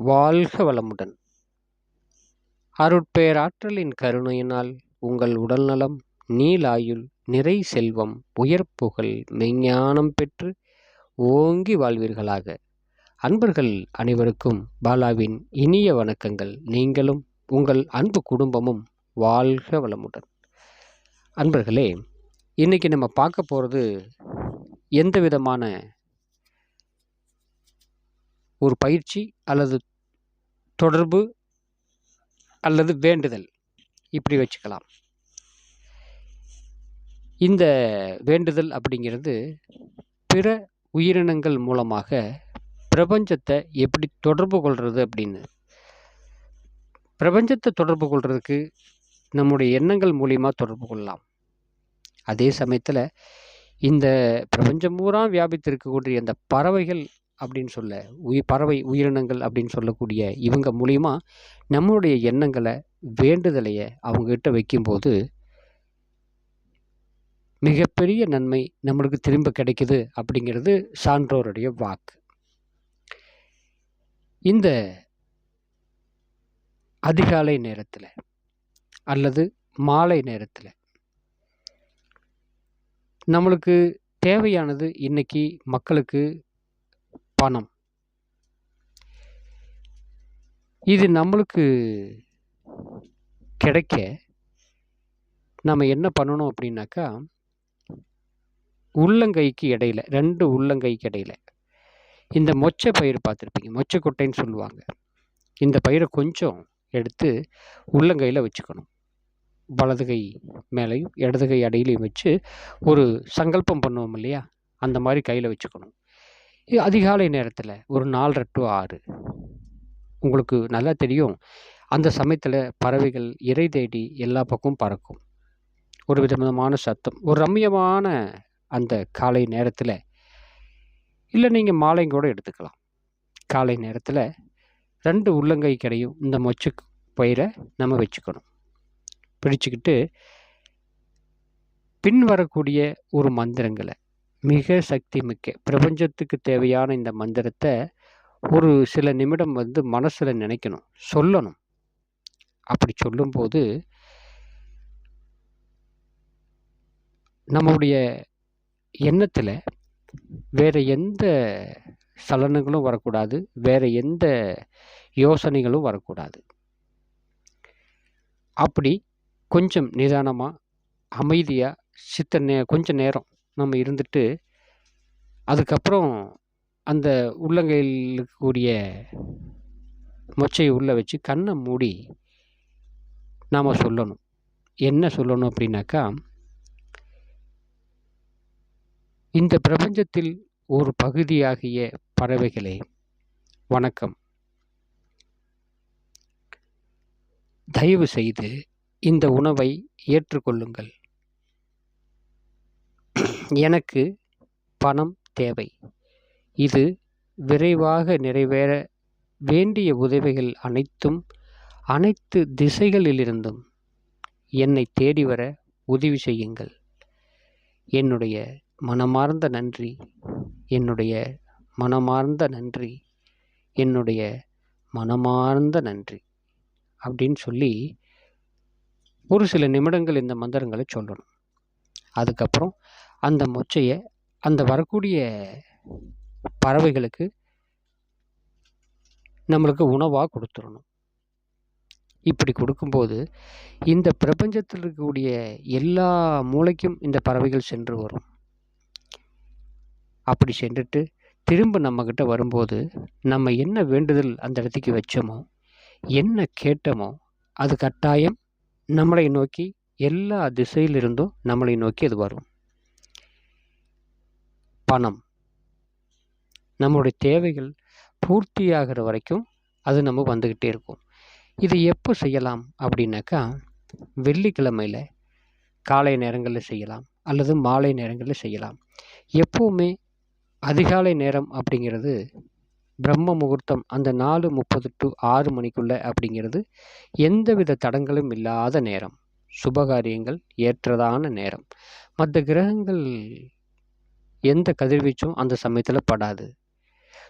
வாழ்க வளமுடன். அருட்பேராற்றலின் கருணையினால் உங்கள் உடல்நலம் நீலாயுள் நிறை செல்வம் உயர்ப்புகழ் மெஞ்ஞானம் பெற்று ஓங்கி வாழ்வீர்களாக. அன்பர்கள் அனைவருக்கும் பாலாவின் இனிய வணக்கங்கள். நீங்களும் உங்கள் அன்பு குடும்பமும் வாழ்க வளமுடன். அன்பர்களே இன்னைக்கு நம்ம பார்க்க போகிறது எந்த விதமான ஒரு பயிற்சி அல்லது தொடர்பு அல்லது வேண்டுதல். இப்படி வச்சுக்கலாம். இந்த வேண்டுதல் அப்படிங்கிறது பிற உயிரினங்கள் மூலமாக பிரபஞ்சத்தை எப்படி தொடர்பு கொள்வது அப்படின்னு. பிரபஞ்சத்தை தொடர்பு கொள்வதுக்கு நம்முடைய எண்ணங்கள் மூலியமாக தொடர்பு கொள்ளலாம். அதே சமயத்தில் இந்த பிரபஞ்சம் பூரா வியாபித்திருக்கக்கூடிய அந்த பறவைகள் அப்படின்னு சொல்ல உயிர் பறவை உயிரினங்கள் அப்படின்னு சொல்லக்கூடிய இவங்க மூலிமா நம்மளுடைய எண்ணங்களை வேண்டுதலையை அவங்ககிட்ட வைக்கும்போது மிகப்பெரிய நன்மை நம்மளுக்கு திரும்ப கிடைக்குது அப்படிங்கிறது சான்றோருடைய வாக்கு. இந்த அதிகாலை நேரத்தில் அல்லது மாலை நேரத்தில் நம்மளுக்கு தேவையானது இன்னைக்கு மக்களுக்கு பணம். இது நம்மளுக்கு கிடைக்க நம்ம என்ன பண்ணணும் அப்படின்னாக்கா உள்ளங்கைக்கு இடையில ரெண்டு உள்ளங்கைக்கு இடையில இந்த மொச்சை பயிர் பார்த்துருப்பீங்க மொச்சை கொட்டைன்னு சொல்லுவாங்க. இந்த பயிரை கொஞ்சம் எடுத்து உள்ளங்கையில் வச்சுக்கணும். வலது கை மேலேயும் இடது கை அடையிலையும் வச்சு ஒரு சங்கல்பம் பண்ணுவோம் இல்லையா? அந்த மாதிரி கையில் வச்சுக்கணும். அதிகாலை நேரத்தில் ஒரு நாலரை டு ஆறு. உங்களுக்கு நல்லா தெரியும் அந்த சமயத்தில் பறவைகள் இறை தேடி எல்லா பக்கமும் பறக்கும். ஒரு விதமான சத்தம் ஒரு ரம்மியமான அந்த காலை நேரத்தில். இல்லை நீங்கள் மாலையும் கூட எடுத்துக்கலாம். காலை நேரத்தில் ரெண்டு உள்ளங்கை கிடையும் இந்த மொச்சு பயிரை நம்ம வச்சுக்கணும். பிடிச்சிக்கிட்டு பின் வரக்கூடிய ஒரு மந்திரங்களை மிக சக்தி மிக்க பிரபஞ்சத்துக்கு தேவையான இந்த மந்திரத்தை ஒரு சில நிமிடம் வந்து மனசில் நினைக்கணும். சொல்லணும். அப்படி சொல்லும்போது நம்முடைய எண்ணத்தில் வேறு எந்த சலனங்களும் வரக்கூடாது. வேறு எந்த யோசனைகளும் வரக்கூடாது. அப்படி கொஞ்சம் நிதானமாக அமைதியாக சித்த நே கொஞ்சம் நேரம் நம்ம இருந்துட்டு அதுக்கப்புறம் அந்த உள்ளங்கையில் இருக்கக்கூடிய மொச்சையை உள்ளே வச்சு கண்ணை மூடி நாம் சொல்லணும். என்ன சொல்லணும் அப்படின்னாக்கா இந்த பிரபஞ்சத்தில் ஒரு பகுதியாகிய பறவைகளே வணக்கம். தயவு செய்து இந்த உணவை ஏற்றுக்கொள்ளுங்கள். எனக்கு பணம் தேவை. இது விரைவாக நிறைவேற வேண்டிய உதவிகள் அனைத்தும் அனைத்து திசைகளிலிருந்தும் என்னை தேடி வர உதவி செய்யுங்கள். என்னுடைய மனமார்ந்த நன்றி என்னுடைய மனமார்ந்த நன்றி என்னுடைய மனமார்ந்த நன்றி அப்படின்னு சொல்லி ஒரு சில நிமிடங்கள் இந்த மந்திரங்களை சொல்லணும். அதுக்கப்புறம் அந்த மொச்சையை அந்த வரக்கூடிய பறவைகளுக்கு நம்மளுக்கு உணவாக கொடுத்துடணும். இப்படி கொடுக்கும்போது இந்த பிரபஞ்சத்தில் இருக்கக்கூடிய எல்லா மூளைக்கும் இந்த பறவைகள் சென்று வரும். அப்படி சென்றுட்டு திரும்ப நம்மக்கிட்ட வரும்போது நம்ம என்ன வேண்டுதல் அந்த இடத்துக்கு வச்சோமோ என்ன கேட்டோமோ அது கட்டாயம் நம்மளை நோக்கி எல்லா திசையிலிருந்தும் நம்மளை நோக்கி அது வரும். பணம். நம்மளுடைய தேவைகள் பூர்த்தியாகிற வரைக்கும் அது நம்ம வந்துக்கிட்டே இருக்கும். இது எப்போ செய்யலாம் அப்படின்னாக்கா வெள்ளிக்கிழமையில் காலை நேரங்களில் செய்யலாம் அல்லது மாலை நேரங்களில் செய்யலாம். எப்போவுமே அதிகாலை நேரம் அப்படிங்கிறது பிரம்ம முகூர்த்தம் அந்த நாலு முப்பது டு ஆறு மணிக்குள்ளே அப்படிங்கிறது எந்தவித தடங்களும் இல்லாத நேரம். சுபகாரியங்கள் ஏற்றதான நேரம். மற்ற கிரகங்கள் எந்த கதிர்வீச்சும் அந்த சமயத்தில் படாது.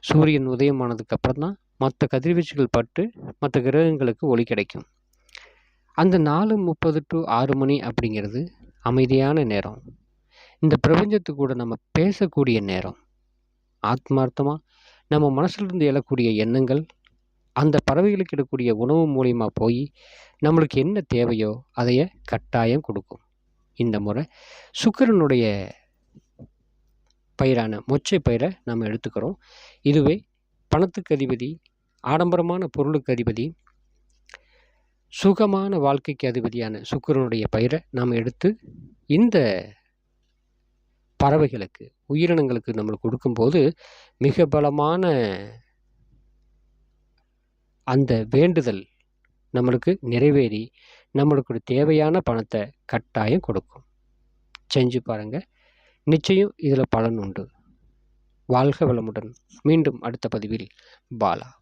சூரியன் உதயமானதுக்கு அப்புறம் தான் மற்ற கதிர்வீச்சுகள் பட்டு மற்ற கிரகங்களுக்கு ஒளி கிடைக்கும். அந்த நாலு முப்பது டு ஆறு மணி அப்படிங்கிறது அமைதியான நேரம். இந்த பிரபஞ்சத்து கூட நம்ம பேசக்கூடிய நேரம். ஆத்மார்த்தமாக நம்ம மனசிலிருந்து எழக்கூடிய எண்ணங்கள் அந்த பறவைகளுக்கு இடக்கூடிய உணவு மூலியமாக போய் நம்மளுக்கு என்ன தேவையோ அதைய கட்டாயம் கொடுக்கும். இந்த முறை சுக்கிரனுடைய பயிரான மொச்சை பயிரை நம்ம எடுத்துக்கிறோம். இதுவே பணத்துக்கு அதிபதி ஆடம்பரமான பொருளுக்கு அதிபதி சுகமான வாழ்க்கைக்கு அதிபதியான சுக்கரனுடைய பயிரை நாம் எடுத்து இந்த பறவைகளுக்கு உயிரினங்களுக்கு நம்மளுக்கு கொடுக்கும்போது மிக பலமான அந்த வேண்டுதல் நம்மளுக்கு நிறைவேறி நம்மளுக்கு தேவையான பணத்தை கட்டாயம் கொடுக்கும். செஞ்சு பாருங்கள் நிச்சயம் இதில் பலன் உண்டு. வாழ்க வளமுடன். மீண்டும் அடுத்த பதிவில் பாலா.